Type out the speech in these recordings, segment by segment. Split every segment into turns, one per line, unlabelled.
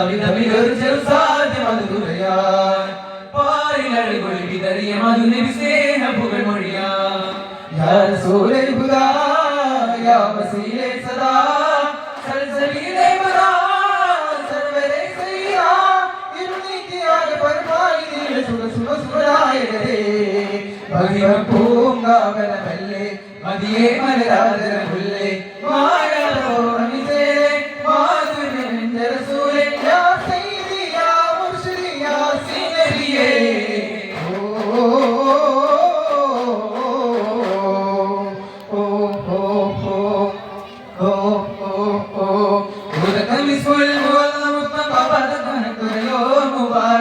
സുന്ദര സവിധമിലൊരു ചെറുസാധ്യ മധുരയാൻ പാരിലഴകൊഴി വിതറിയ മധുനബി സ്നേഹ പുകഴ്മൊഴിയാ യാ റസൂലെ ഹുദാ യാ വസീലെ സദാ സൽസബീലെ മദാ സർവരെ സയ്യിദാ ഇരുനീതിയാകെ പരമായി നീള സുഖ സുഖ സുഖനായകരേ ഭഗവൻ പൂങ്കാവനമല്ലേ മതിയെ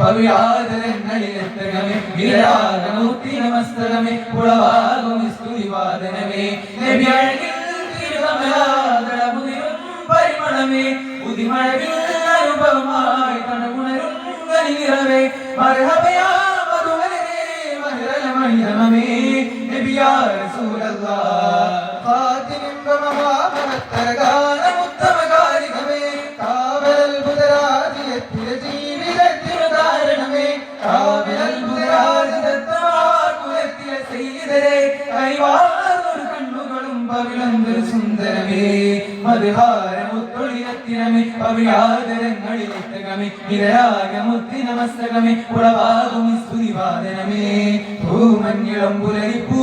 പവിഴാതരങ്ങളിലെത്തകമേ വിരാഗമൂർത്തി നമസ്തകമേ പുളവാകും സ്തുതിവാദനമേ. നബിയഴകിൽ തിരുവമലാതളമുതിരും പരിമളമേ ഉദിമഴകിൽ അനുഭവമായി കണകുണരും കനിനിറവേ. മർഹബയാ മധുവരനേ മഹിരലമഹിരമേ നബിയാ റസൂലല്ലാഹ്. പവിളന്തൊരു സുന്ദരമേ മധുഹാരമുത്തൊളിരത്തിനമേ പവിഴാതരങ്ങളിലെത്തകമേ നിരരാഗമുത്തി നമസ്തകമേ ഉളവാകും സ്തുതിവാദനമേ ഭൂമഞ്ഞിളം പുലരിപ്പൂ